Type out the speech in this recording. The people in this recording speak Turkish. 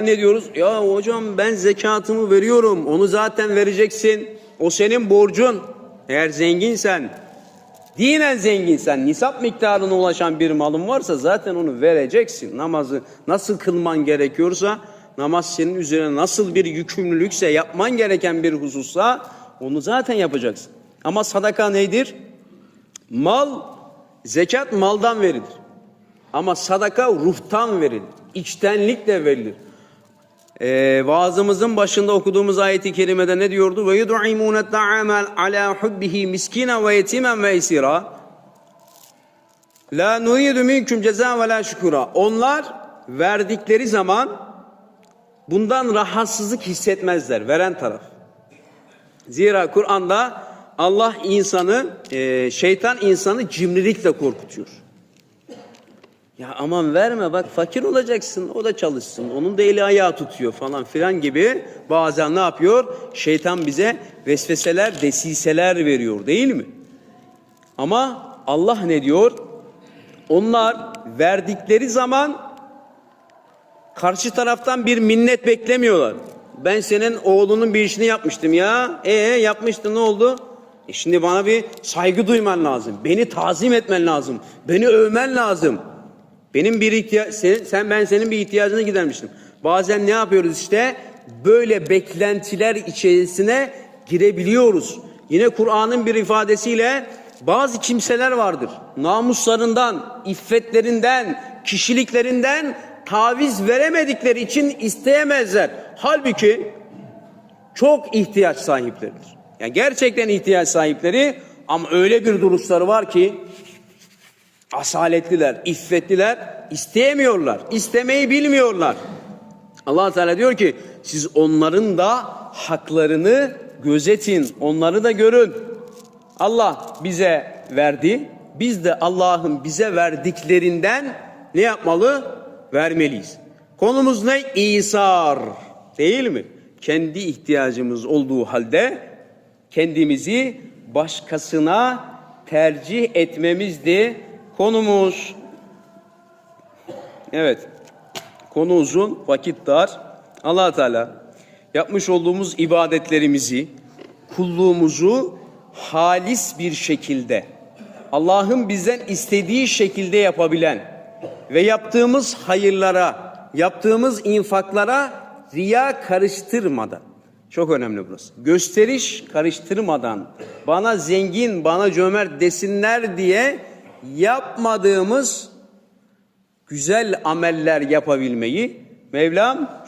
Ne diyoruz? Ya hocam ben zekatımı veriyorum. Onu zaten vereceksin. O senin borcun. Eğer zenginsen, dinen zenginsen, nisap miktarına ulaşan bir malın varsa zaten onu vereceksin. Namazı nasıl kılman gerekiyorsa, namaz senin üzerine nasıl bir yükümlülükse, yapman gereken bir husussa onu zaten yapacaksın. Ama sadaka nedir? Mal, zekat maldan verilir. Ama sadaka ruhtan verilir. İçtenlikle verilir. Ee, vaazımızın başında okuduğumuz ayeti kerimede ne diyordu? Ve yud'imune ta'amel ala hubbihi miskina ve yetimen ve esira. La nuridu minkum ceza ve la şükura. Onlar verdikleri zaman bundan rahatsızlık hissetmezler. Veren taraf. Zira Kur'an'da Allah insanı, e, şeytan insanı cimrilikle korkutuyor. Ya aman verme bak fakir olacaksın o da çalışsın onun da eli ayağı tutuyor falan filan gibi bazen ne yapıyor? Şeytan bize vesveseler desiseler veriyor değil mi? Ama Allah ne diyor? Onlar verdikleri zaman karşı taraftan bir minnet beklemiyorlar. Ben senin oğlunun bir işini yapmıştım ya. E yapmıştın ne oldu? E şimdi bana bir saygı duyman lazım. Beni tazim etmen lazım. Beni övmen lazım. Benim bir ihtiyaç sen, sen ben senin bir ihtiyacını gidermiştim. Bazen ne yapıyoruz işte? Böyle beklentiler içerisine girebiliyoruz. Yine Kur'an'ın bir ifadesiyle bazı kimseler vardır. Namuslarından, iffetlerinden, kişiliklerinden taviz veremedikleri için isteyemezler. Halbuki çok ihtiyaç sahipleridir. Yani gerçekten ihtiyaç sahipleri ama öyle bir duruşları var ki asaletliler, iffetliler isteyemiyorlar. istemeyi bilmiyorlar. Allah Teala diyor ki siz onların da haklarını gözetin, onları da görün. Allah bize verdi. Biz de Allah'ın bize verdiklerinden ne yapmalı? Vermeliyiz. Konumuz ne? İsar. Değil mi? Kendi ihtiyacımız olduğu halde kendimizi başkasına tercih etmemizdi konumuz. Evet. Konu uzun, vakit dar. Allah Teala yapmış olduğumuz ibadetlerimizi, kulluğumuzu halis bir şekilde Allah'ın bizden istediği şekilde yapabilen ve yaptığımız hayırlara, yaptığımız infaklara riya karıştırmadan çok önemli burası. Gösteriş karıştırmadan bana zengin, bana cömert desinler diye yapmadığımız güzel ameller yapabilmeyi Mevlam